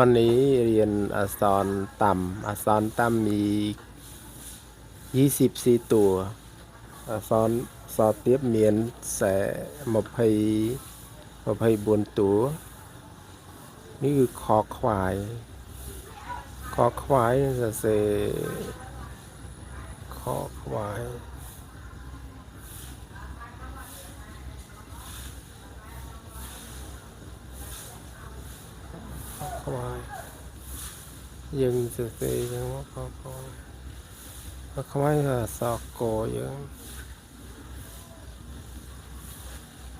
วันนี้เรียนอักษรต่ำอักษรต่ำมี 24 ตัวอักษรสอเตียบเมียนแสมาพยมาพยบนตัว นี่คือคอควาย คอควายจะเซคอควาย วายยังจะเซยังว่าควายควายควายก็สอกโกยัง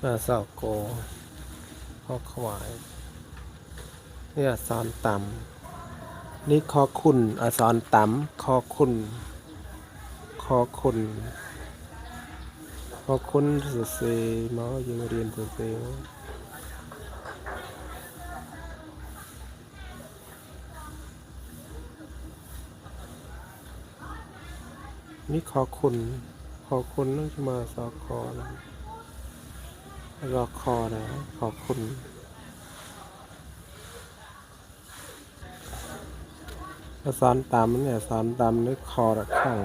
มาสอกโกข้อควายเนี่อักษรต่ำนี่คอคุณอักษรต่ำคอคุณคอคุณคอคุณจะเซมายังเรียนจะเนี่ขอคุณ ขอคุณต้องจะมาสอคอนะรอคอนะ ขอคุณอักษรตามเนี่ยอักษรตามนี่คอระฆัง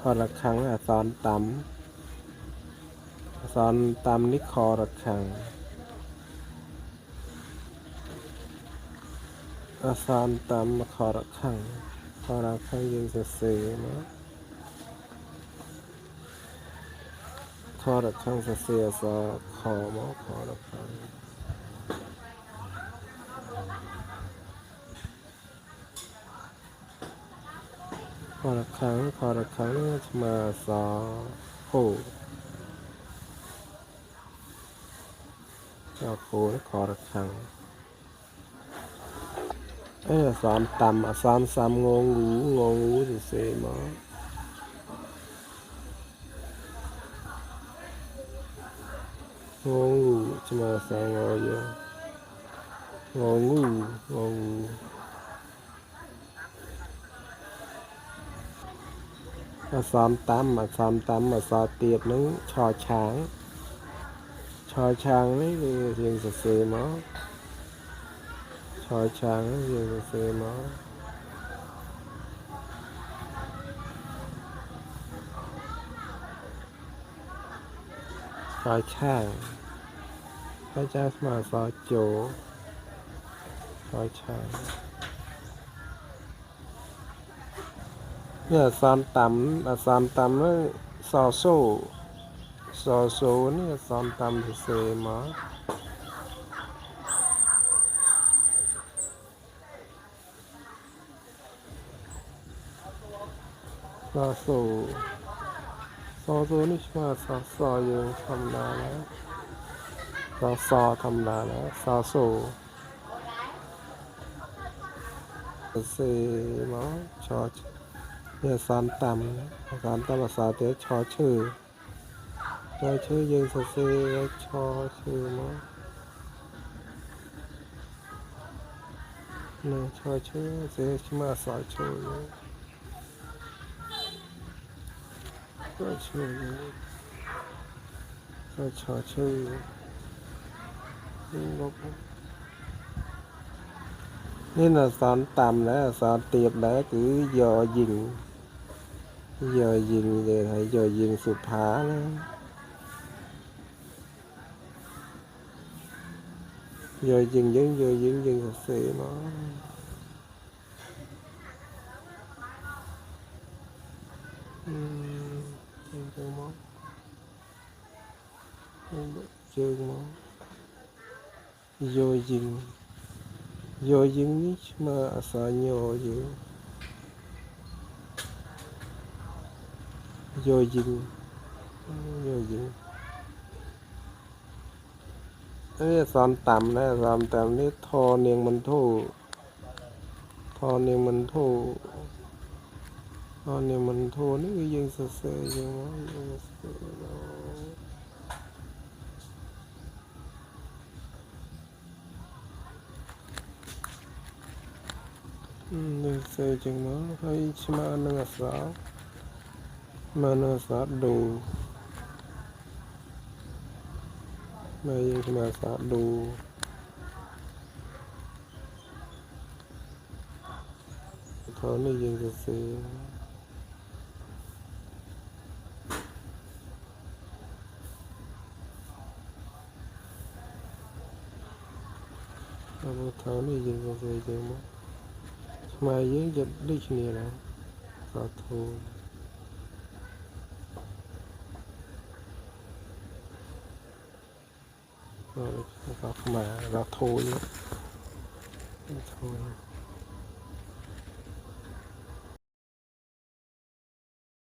คอระฆังอักษรตามอักษรตามนี่คอระฆังอักษรตามคอระฆัง คอระฆังยังจะเสียนะคอระฆังเสียสอคอมอคอระฆังคอระฆังคอระฆังมาสอโคจอโคและคอระฆัง เออสามต่ำอะสามสามงงงูงงงูจะเสียมององูจะมาสางอเยอะงองูงองูอาสามตำอาสามตำอาสาเตียบนึงชอช้าง ชอช้างนี่เรียงสะเสมางนี่เรียงสเสมอ ชอช้างพระเจ้ามาสอโจสอชายเนี่ยสามต่ำอะสามต่ำแล้วสอโซสอโซนี่สามต่ำเสมา สอโซสอโซนี่มาสอสอยังทำได้แล้วซอซอธรรมดาแล้วซอโซเซมอชอชเนี่ยสารต่ำสารต่ำภาษาเตชอชื่อชอชื่อยิงเซเซชอชื่อมอเนี่ยชอชื่อเซชมาสอชื่อ ก็ชนก็ชอชื่อนี่ลบนี่น่ะสอนต่ำนะสอนเตียบนะคือย่อยิงย่อยิงเลยให้ย่อยิงสุภาเลยย่อยิงยิงยอยิงยิงสักสีเมัน嗯。Mm. ទៅមកហើយជើងមកយោយឹងយោយឹងនេះឈ្មោះអសញ្ញោយឹងយោយឹងយោយឹងអេសំតាមដែរសំតាមនេះធនាងមិនធូធនាងមិនធូ ហើយនេះមិនធូរនេះគឺយើងសរសេរយើងយើងសរសេរដល់នឹងសេជាងមកហើយស្មើនឹងអសរមើលនឹងអសរឌូមើលយើងស្មើអសរឌូខោនេះយើងសរសេរ របស់ថោនេះយើងក៏គេទៅមកខ្មែរយើងយកដូចគ្នាដែរសាធុអរគុណខ្មែរសាធុនេះធុនេះ